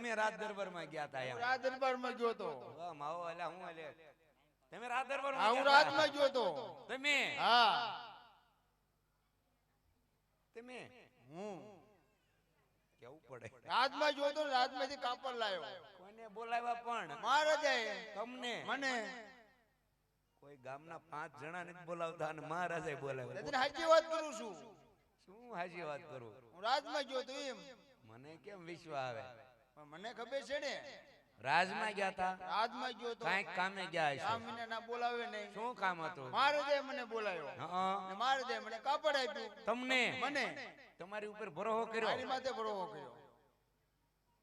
તમે રાજ દરબારમાં ગયા હતા હું દરબારમાં ગયો તો. વાહ, માવો અલા હું અલે. તમે રાજ દરબારમાં હું ગયા માં ગયો તો. તમે? હા. તમે? હું. કેવું પડે? રાજમાં ગયો તો રાજમાંથી કાપડ લાવ્યો કોને બોલાવ્યા પણ? મહારાજાએ તમને? મને. કોઈ ગામના પાંચ જણા ને બોલાવતા અને મહારાજે બોલાવ્યા. એટલે હાજી વાત કરું છું. શું હાજી વાત કરું? હું રાજમાં ગયો તો એમ. મને કેમ વિશ્વ આવે? મને ખબર છે ને. રાજમાં ગયા હતા રાજમાં ગયો તો કાંઈક કામે ગયા છે સામીને ના બોલાવે ને શું કામ હતું? મહારાજાએ મને બોલાવ્યો હં. અને દે મને કાપડ આપ્યું. તમને? મને. તમારી ઉપર ભરોહો મારી કર્યો માથે ભરોહો કર્યો.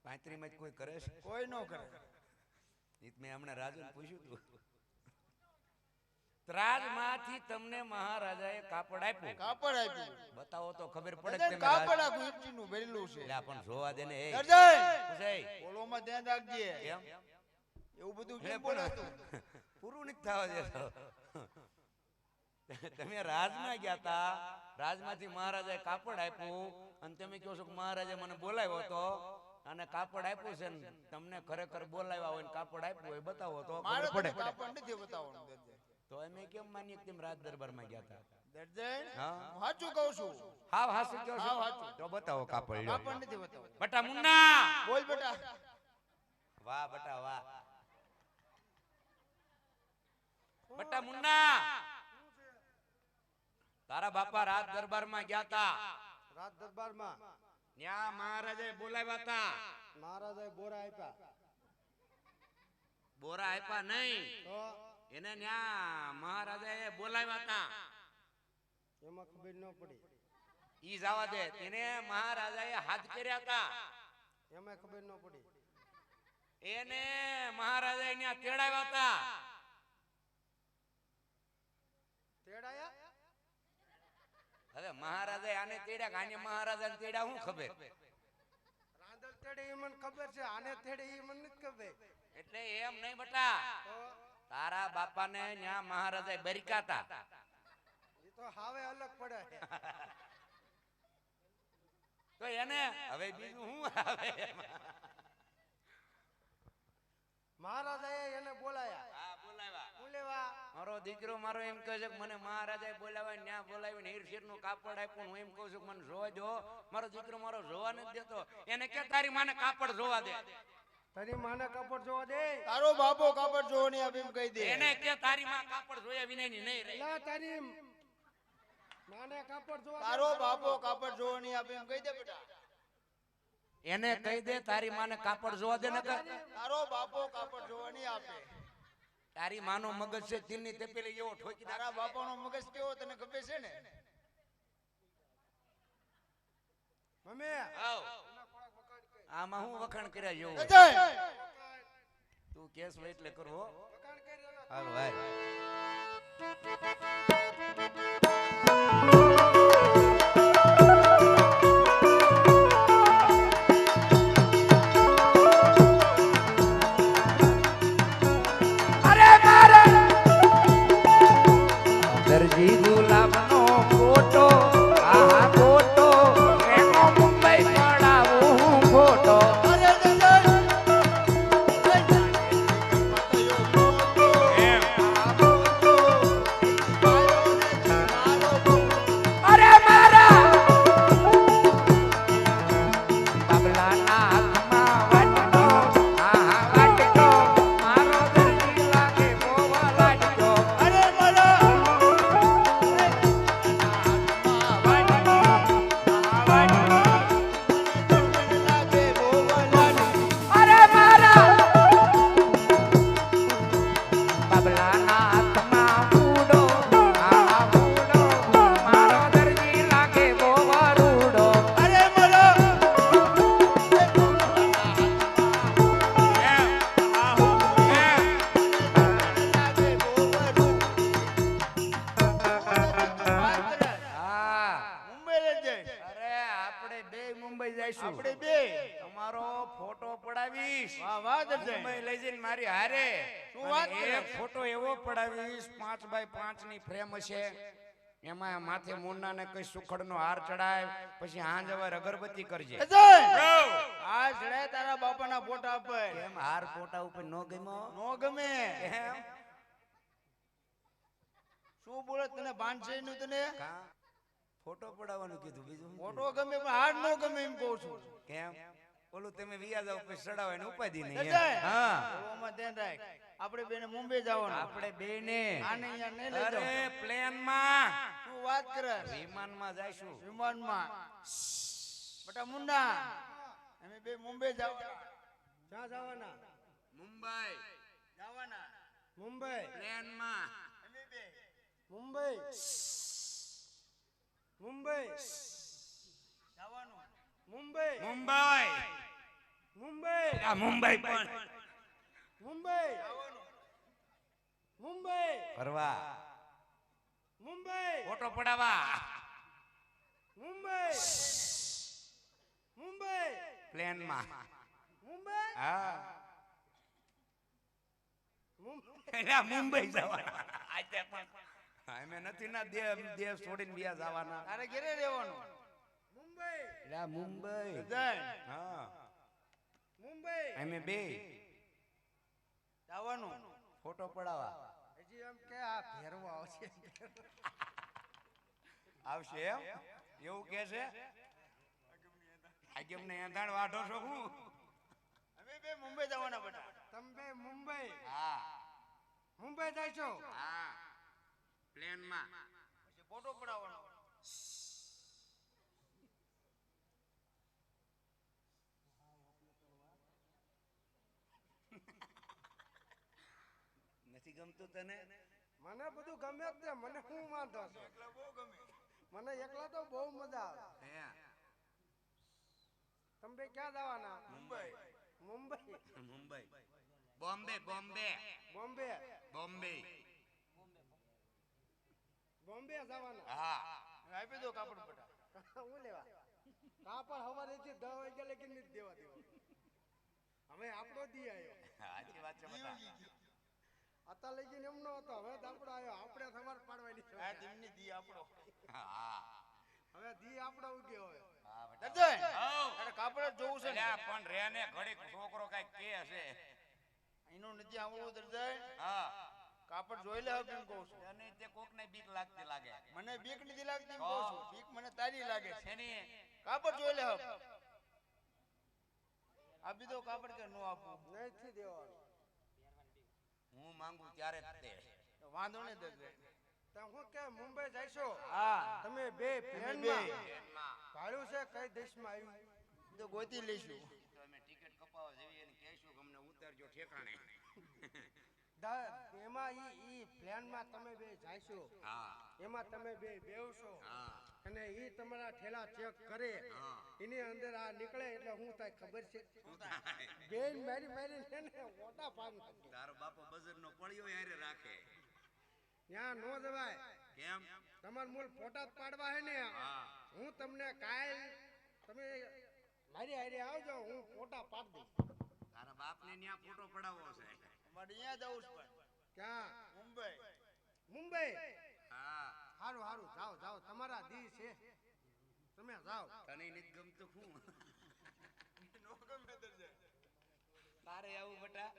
પાંત્રી માં કોઈ કરે છે? કોઈ નો કરે. મેં હમણાં રાજુ પૂછ્યું હતું રાજમાંથી તમને મહારાજાએ કાપડ આપ્યું. કાપડ આપ્યું. બતાવો તો ખબર પડે કે કાપડ આખું ઈંટનું ભરેલું છે. લ્યા પણ જોવા દે ને પૂછાય. બોલોમાં ધ્યાન રાખજે. કેમ? એવું બધું કેમ બોલાતું પૂરું નથી થવા દેતો. તમે રાજમાં ગયા તા રાજમાંથી મહારાજાએ કાપડ આપ્યું અને તમે કહો છો કે મહારાજે મને બોલાવ્યો હતો અને કાપડ આપ્યું છે ને તમને ખરેખર બોલાવ્યા હોય કાપડ આપ્યું હોય બતાવો તો. પડે. કાપડ નથી બતાવવાનું તો અમે કેમ માની તમે રાજ દરબારમાં ગયા હતા? દરજન હા. સાચું કહું છું. હાવ હાસુ કહો છો? તો બતાવો કાપડ લ્યો. કાપડ નથી બતાવો બટા મુન્ના! બોલ બટા. વાહ બટા વાહ. બટા મુન્ના! તારા બાપા રાજ દરબારમાં ગયા તા. રાજ દરબારમાં? ત્યાં મહારાજે બોલાવ્યા તા. મહારાજે બોરા આપ્યા. બોરા આપ્યા નહીં. તો? એને ન્યા મહારાજાએ બોલાવ્યા હતા એમાં ખબર ન પડી. ઈ જવા દે. તેને મહારાજાએ હાથ કર્યા હતા એમાં ખબર ન પડી. એને મહારાજાએ ન્યા તેડાવ્યા હતા તેડાયા? હવે મહારાજાએ આને તેડ્યા કે આને મહારાજાને તેડ્યા શું ખબર? રાંધલ તેડે એ મને ખબર છે. આને તેડે એ મને નથી ખબર. એટલે એમ નહીં બટા. તારા બાપાને ન્યા મહારાજાએ બરકાતા. એ તો હાવે અલગ પડે. તો એને હવે બીજું હું આવે? મહારાજાએ એને બોલાયા. હા બોલાવ્યા. હું મારો દીકરો મારો એમ કહે છે કે મને મહારાજાએ બોલાવ્યા ન્યા બોલાવીને હીરશીરનું કાપડ આપ્યું હું એમ કહું છું મને જોવા દો મારો દીકરો મારો જોવા નથી દેતો. એને કે તારી માને કાપડ જોવા દે. તારી માને કાપડ જોવા દે. તારો બાપો કાપડ જોવાની એમ કહી દે. એને કે તારી માં કાપડ જોયા વિના ની નહીં રહી. લા તારી માને કાપડ જોવા. તારો બાપો કાપડ જોવાની એમ કહી દે બેટા. એને કહી દે તારી માને કાપડ જોવા દે ને તારો બાપો કાપડ જોવાની નહીં આપે. તારી માનો મગજ છે દિલની તેપેલી એવો ઠોકી. તારા બાપાનો મગજ કેવો તને ખબર છે ને? મમ્મી. આવ. આમાં હું વખાણ કર્યા જેવું તું કેસ હોય એટલે કરવો હાલ ભાઈ. બે મુંબઈ જઈશું. આપણે બે. તમારો ફોટો પડાવીશ. વાહ વાહ મુંબઈ લઈ જઈને મારી હારે. શું વાત કરે? એક ફોટો એવો પડાવીશ 5 બાય 5 ની ફ્રેમ હશે. એમાં માથે મુન્નાને કઈ સુખડનો હાર ચડાય પછી હાંજ હવે અગરબત્તી કરજે. આ ચડાય તારા બાપા ના ફોટા પર એમ હાર ફોટા ઉપર નો ગમો? નો ગમે. શું બોલે તને બાંધશે નું તને ફોટો પડાવવાનું કીધું બીજું ફોટો ગમે પણ હાર નો ગમે એમ કહું છું. કેમ? ઓલું તમે વિયા જાવ પછી ચડાવે ને ઉપાધિ નહીં હા. ઓમાં ધ્યાન રાખ. આપણે બેને મુંબઈ જવાનું. આપણે બેને આને અહીંયા નહીં લઈ અરે પ્લેનમાં શું વાત કરે. વિમાનમાં જઈશું. વિમાનમાં. બટા મુન્ના અમે બે મુંબઈ જવાના. ક્યાં જવાના? મુંબઈ. જવાના. મુંબઈ. પ્લેનમાં અમે બે. મુંબઈ. મુંબઈ મુંબઈ. મુંબઈ. મુંબઈ. આ મુંબઈ પણ. મુંબઈ. મુંબઈ. ફરવા. મુંબઈ. ફોટો પડાવવા. મુંબઈ. મુંબઈ. પ્લેનમાં મુંબઈ. હા મુંબઈ જવાના. આજે પણ અમે નથી ના દેવ દેવ છોડીને બિયા જવાના. તારે ઘરે રહેવાનું. મુંબઈ. એટલે મુંબઈ. જય હા. મુંબઈ. અમે બે. જવાનું. ફોટો પડાવવા. હજી એમ કે આ ફેરવા આવશે. આવશે એમ? એવું કે છે? આજે ને એંધાણ વાઢો છો હું? અમે બે મુંબઈ જવાના બધા તમે મુંબઈ. હા. મુંબઈ જાય છો હા. પ્લેનમાં પછી ફોટો પડાવવાનો. નથી ગમતું તને? મને બધું ગમે જ મને શું વાંધો છે? મને એકલા તો બહુ મજા આવે. તમે ક્યાં જવાના? મુંબઈ. મુંબઈ. મુંબઈ. બોમ્બે બોમ્બે. બોમ્બે. બોમ્બે. બોમ્બે જવાના. હા. આપી દો કાપડ બટા હું લેવા? કાપડ હવારે થી 10 વાગે લેકિન નથી દેવા દેવા. હવે આપણો દી આવ્યો સાચી વાત છે બટા અત્યાર લગી એમનો હતો હવે આપણો આવ્યો આપણે તમારે પાડવાની છે. આ તેમની દી આપણો હા. હવે દી આપણો ઉગ્યો હવે. હા બટા દર્જય અરે તારે કાપડ જ જોવું છે ને? પણ રે ને ઘડીક છોકરો કઈ કે હશે. એનું નથી આવડવું દર્જય હા. કાપડ જોઈ લે હવે એમ કહું છું? અને તે કોક ને બીક લાગતી લાગે. મને બીક નથી લાગતી કહું છું. બીક મને તારી લાગે છે. ને કાપડ જોઈ લે હવે. આપી દો કાપડ કે નો આપું? નથી દેવાનું. હું માંગુ ત્યારે જ તે. વાંધો નહીં દે તમે શું કે મુંબઈ જઈશો? હા. તમે બે પ્લેનમાં બે. ભાડું છે કઈ દેશમાં આવ્યું? તો ગોતી લઈશું. તો અમે ટિકિટ કપાવા જેવી એને કહીશું કે અમને ઉતારજો ઠેકાણે. એમાં ઈ ઈ પ્લેનમાં તમે બે જાયશો. હા. એમાં તમે બે બેવશો. હા. અને ઈ તમારા ઠેલા ચેક કરે. એની અંદર આ નીકળે એટલે હું થાય ખબર છે. શું મારી મારી છે ને મોટા પાન તારો બાપો બજર નો યારે રાખે. ત્યાં નો જવાય. કેમ? તમાર મૂળ ફોટા પાડવા હે ને. હા. હું તમને કાલ તમે મારી હારે આવજો હું ફોટા પાડ દઈશ. તારા બાપને ત્યાં ફોટો પડાવવો છે. અમારે અહીંયા જવું છે પણ ક્યાં? મુંબઈ. મુંબઈ? હા. સારું સારું જાઓ જાઓ. તમારા દી છે. તમે જાઓ. તને નથી ગમતું શું તારે આવું બટા.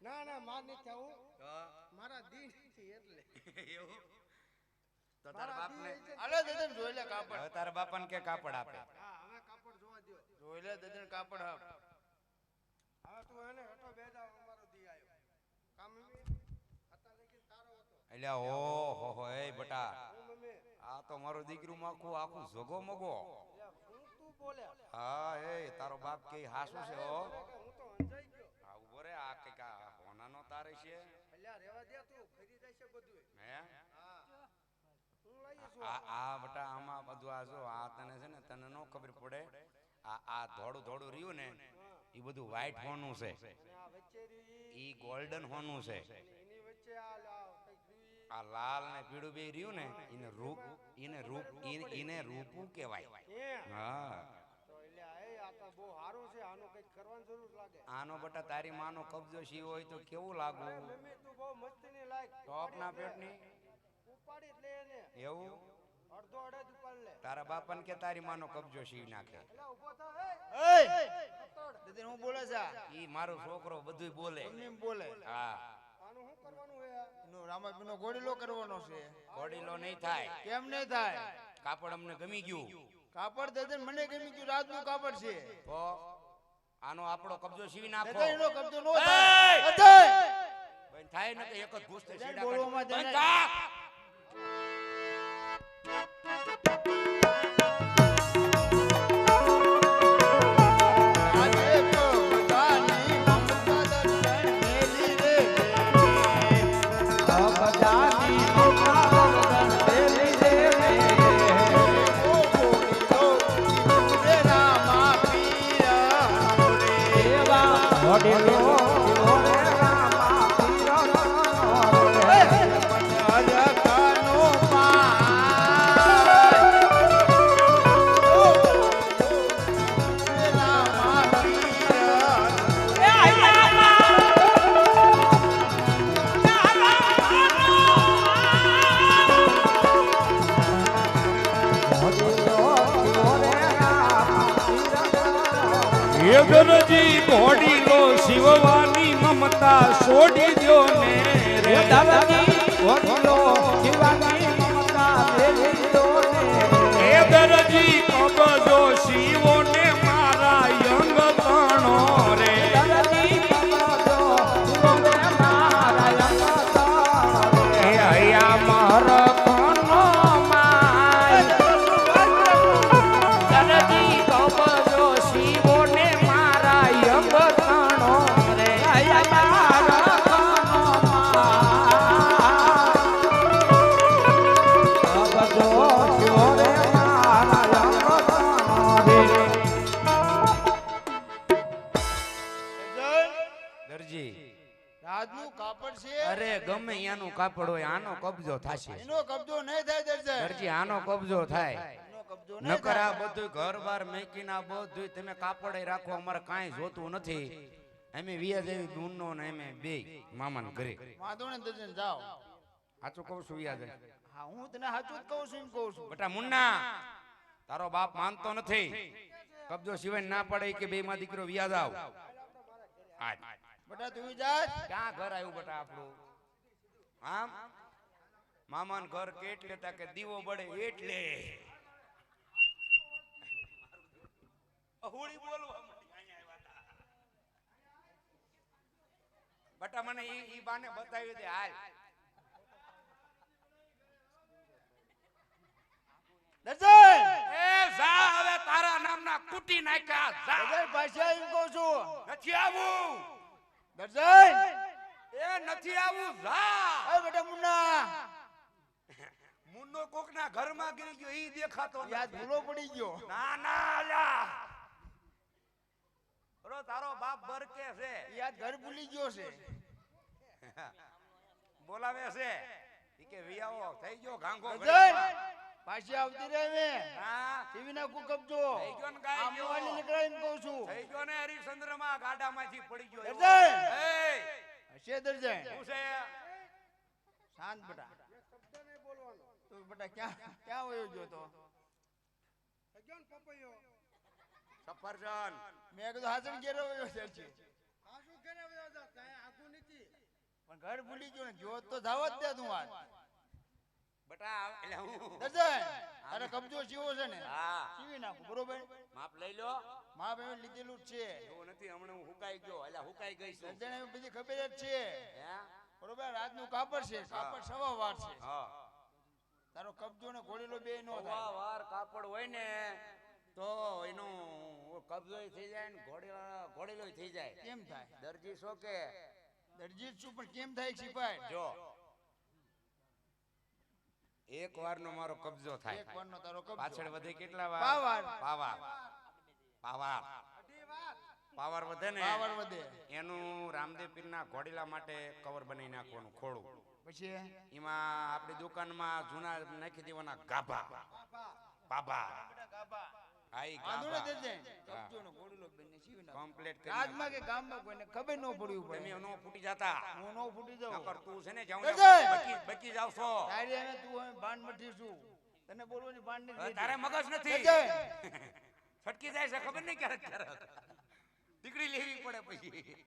ના ના માર નહીં થવું મારા દી નથી એટલે. એવું? તો તારા બાપને દી છે. જોઈ લે કાપડ. હવે તારા બાપાને કે કાપડ આપે? હા હવે કાપડ જોવા દો જોઈ લે દર્જન કાપડ આપ. હવે તું એને હટો બે જાવ અમારો દી આવ્યો કામ મમ્મી અત્યારે લગી એટલે ઓ હો હો એ બટા. આ તો મારું દીકરું માખું આખું જોગો મગો. હું એ તારો બાપ કે હાસુ છે હો. કે હું તો અંજાઈ ગયો આ ઊભો રે આ કંઈક આ હોનાનો તારે છે. અલ્યા રેવા દે તું ખરી જાય બધું હે? હા હું લાવી છું આ આ બટા આમાં બધું આ જો આ તને છે ને તને ન ખબર પડે. આ આ ધોળું ધોળું રહ્યું ને એ બધું વ્હાઈટ હોનું છે. ઈ ગોલ્ડન હોનું છે. એની વચ્ચે આ આ લાલ ને પીળું બે રહ્યું ને એને રૂપ એને રૂપ એને રૂપું કહેવાય. હા તો એટલે એ આ તો બહુ સારું છે આનું કંઈક કરવાની જરૂર લાગે. આનો બટા તારી માનો કબજો શી હોય તો કેવું લાગુ? ટોપ ના પેટ મસ્તીની લાયક. ટોપના પેટની? ઉપાડી જ લે એને. એવું? અડધો અડધ ઉપાડ લે. તારા બાપા કે તારી માનો કબજો સીવી નાખે? હું. બોલે છે ઈ મારો છોકરો બધુંય બોલે. બોલે. હા આનું શું કરવાનું હે આ? એનો રામાપીનો ઘોડીલો કરવાનો છે. ઘોડીલો નહીં થાય. કેમ નહીં થાય? કાપડ અમને ગમી ગયું. કાપડ દે મને ગમી ગયું રાજનું કાપડ છે. તો આનો આપણો કબજો સીવી નાખો. એનો કબજો નો થાય. થાય ને એક જ ઘૂસ સીડા બોલવામાં શિવવાની મમતા છોડી દો ને રે યગરજી કબજો થશે. એનો કબજો નહીં થાય દર્શન દરજી આનો કબજો થાય. નકર આ બધું ઘર બાર મેકીને આ બધું તમે કાપડ રાખો અમારે કાંઈ જોતું નથી. અમે વિયા જેવી ગુણનો ને અમે બે મામાને ઘરે. વાંધો ને દર્શન જાઓ. સાચું કહું છું વિયા જાય. હા હું તને સાચું જ કહું છું એમ કહું છું. બેટા મુન્ના તારો બાપ માનતો નથી. કબજો સિવાય ના પડે કે બે માં દીકરો વિયા જાવ. બટા બેટા તું જા ક્યાં ઘર આવ્યું બેટા આપણું? આમ? મામાન ઘર કેટલે તા કે દીવો બળે એટલે. બોલવા. બેટા મને ઈ ઈ બાને બતાવી દે હાલ. દર્શન! એ જા હવે તારા નામના કુટી નાખ્યા જા. દર્શન પાછા એમ કહું છું. નથી આવું. દર્શન! એ નથી આવું જા. એ બેટા મુન્ના. મુન્નો કોકના ઘરમાં ગઈ ગયો ઈ દેખાતો યાદ ભૂલો પડી ગયો. ના ના લા. બરો તારો બાપ બરકે છે. યાદ ઘર ભૂલી ગયો છે. બોલાવે છે. ઈ કે વિયાવો થઈ ગયો ઘાંગો પાછી આવતી રહે મે હા. ટીવી ના કુ કબજો થઈ ગયો ને ગાય આમ ગયો. વાલી નીકળાઈ ને કહું છું. થઈ ગયો ને હરિશ્ચંદ્રમાં ગાડામાંથી પડી ગયો. એવો. દર્શન! એય, હશે દર્શન શું છે? શાંત બેટા શબ્દ નહીં બોલવાનો તું બેટા ક્યાં ક્યાં વયો ગયો તો? સજ્જન પપૈયો. સફરજન. મેં કીધું હાજર ઘેરો વયો છે? વયો ઘરે આવ્યો હતો? કાંઈ આઘું નથી. પણ ઘર ભૂલી ગયો ને જો તો જાવ જ દે તું આજ. બટા એટલે હું દર્શન અરે કબજો સીવો છે ને? હા. સીવી નાખું બરોબર? માપ લઈ લો. માપ એમ લીધેલું જ છે. એવું નથી હમણાં હું હુકાઈ ગયો એટલે હુકાઈ ગઈ છું. દર્શન એમ બધી ખબર જ છે. હે? બરોબર? આજનું કાપડ છે કાપડ સવા વાર છે. હા. તારો કબજો ને ઘોડીલો બે નો થાય. વાર કાપડ હોય ને તો એનું કબજો થઈ જાય ને ઘોડી ઘોડીલો થઈ જાય. કેમ થાય? દરજી શું કે? દરજી શું પણ કેમ થાય સિપાઈ? જો. એક વાર નો મારો કબજો થાય. એક વાર નો તારો કબજો. પાછળ વધે કેટલા વાર? પાવાર. પાવાર. પાવાર. પાવર વધે ને પાવર વધે. એનું રામદેવ પીરના ઘોડીલા માટે કવર બનાવી નાખવાનું ખોડું પછી? એમાં આપણી દુકાનમાં જૂના નાખી દેવાના ગાભા. બાબા ગાભા. કમ્પ્લીટ કરી કે ગામમાં કોઈને ખબર ન પડ્યું તમે નો ફૂટી જતા. હું નો ફૂટી જાઉં. નકર તું છે ને જાઉં બકી બકી જાવ છો તારી અમે તું અમે ભાન મઠી છું. તને બોલવાની ભાન નથી. તારે મગજ નથી. જજે. છટકી જાય છે ખબર નહીં ક્યારેક ક્યારેક. દીકરી લેવી પડે પછી.